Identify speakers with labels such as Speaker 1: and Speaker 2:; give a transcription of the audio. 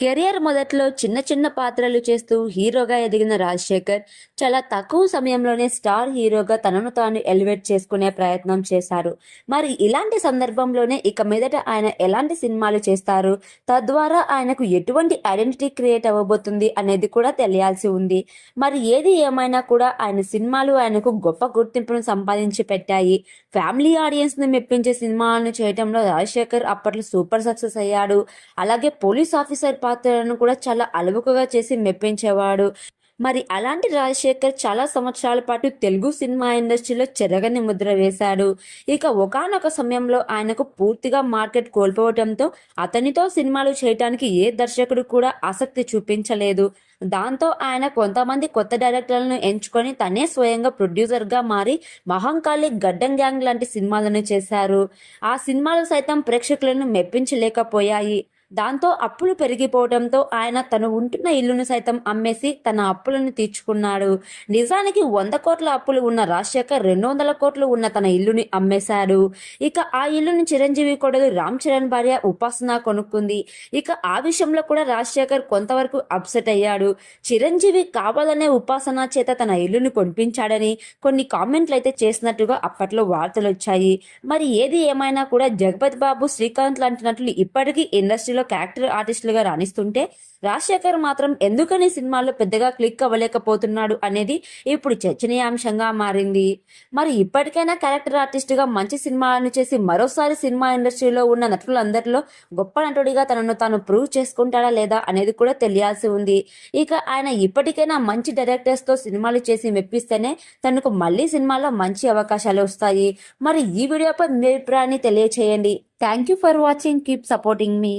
Speaker 1: Career మొదట్లో చిన్న చిన్న పాత్రలు చేస్తూ హీరోగా ఎదిగిన రాజశేఖర్ చాలా తక్కువ సమయంలోనే స్టార్ హీరోగా తనను తాను ఎలివేట్ చేసుకునే ప్రయత్నం చేశారు. మరి ఇలాంటి సందర్భంలోనే ఇక మీదట ఆయన ఎలాంటి సినిమాలు చేస్తారు? తద్వారా ఆయనకు ఎటువంటి ఐడెంటిటీ క్రియేట్ అవ్వబోతుంది అనేది కూడా తెలియాల్సి ఉంది. మరి ఏది ఏమైనా కూడా ఆయన సినిమాలు ఆయనకు గొప్ప గుర్తింపును సంపాదించి పెట్టాయి. ఫ్యామిలీ ఆడియన్స్ని మెప్పించే సినిమాలను చేయటంలో రాజశేఖర్ అప్పట్లో సూపర్ సక్సెస్ అయ్యాడు. అలాగే పోలీస్ ఆఫీసర్ పాత్రలను కూడా చాలా అలవుకగా చేసి మెప్పించేవాడు. మరి అలాంటి రాజశేఖర్ చాలా సంవత్సరాల పాటు తెలుగు సినిమా ఇండస్ట్రీలో చెరగని ముద్ర వేశాడు. ఇక ఒకానొక సమయంలో ఆయనకు పూర్తిగా మార్కెట్ కోల్పోవడంతో అతనితో సినిమాలు చేయటానికి ఏ దర్శకుడు కూడా ఆసక్తి చూపించలేదు. దాంతో ఆయన కొంతమంది కొత్త డైరెక్టర్లను ఎంచుకొని తనే స్వయంగా ప్రొడ్యూసర్గా మారి మహంకాళి గడ్డం గ్యాంగ్ లాంటి సినిమాలను చేశారు. ఆ సినిమాలు సైతం ప్రేక్షకులను మెప్పించలేకపోయాయి. దాంతో అప్పులు పెరిగిపోవడంతో ఆయన తను ఉంటున్న ఇల్లును సైతం అమ్మేసి తన అప్పులను తీర్చుకున్నాడు. నిజానికి వంద కోట్ల అప్పులు ఉన్న రాజశేఖర్ రెండు వందల కోట్లు ఉన్న తన ఇల్లుని అమ్మేశాడు. ఇక ఆ ఇల్లుని చిరంజీవి కొడలు రామ్ చరణ్ భార్య ఉపాసన కొనుక్కుంది. ఇక ఆ విషయంలో కూడా రాజశేఖర్ కొంతవరకు అప్సెట్ అయ్యాడు. చిరంజీవి కావాలనే ఉపాసన చేత తన ఇల్లుని కొనిపించాడని కొన్ని కామెంట్లు అయితే చేసినట్టుగా అప్పట్లో వార్తలు వచ్చాయి మరి ఏది ఏమైనా కూడా జగపతి బాబు శ్రీకాంత్ లాంటి నటులు ఇప్పటికీ ఇండస్ట్రీలో క్యారెక్టర్ ఆర్టిస్టులుగా రాణిస్తుంటే రాజశేఖర్ మాత్రం ఎందుకని సినిమాల్లో పెద్దగా క్లిక్ అవ్వలేకపోతున్నాడు అనేది ఇప్పుడు చర్చనీయాంశంగా మారింది. మరి ఇప్పటికైనా క్యారెక్టర్ ఆర్టిస్టుగా మంచి సినిమాలను చేసి మరోసారి సినిమా ఇండస్ట్రీలో ఉన్న నటులందరిలో గొప్ప నటుడిగా తనను తాను ప్రూవ్ చేసుకుంటాడా లేదా అనేది కూడా తెలియాల్సి ఉంది. ఇక ఆయన ఇప్పటికైనా మంచి డైరెక్టర్స్తో సినిమాలు చేసి మెప్పిస్తేనే తనకు మళ్ళీ సినిమాలో మంచి అవకాశాలు వస్తాయి. మరి ఈ వీడియోపై మీ అభిప్రాయాన్ని తెలియచేయండి. Thank you for watching keep supporting me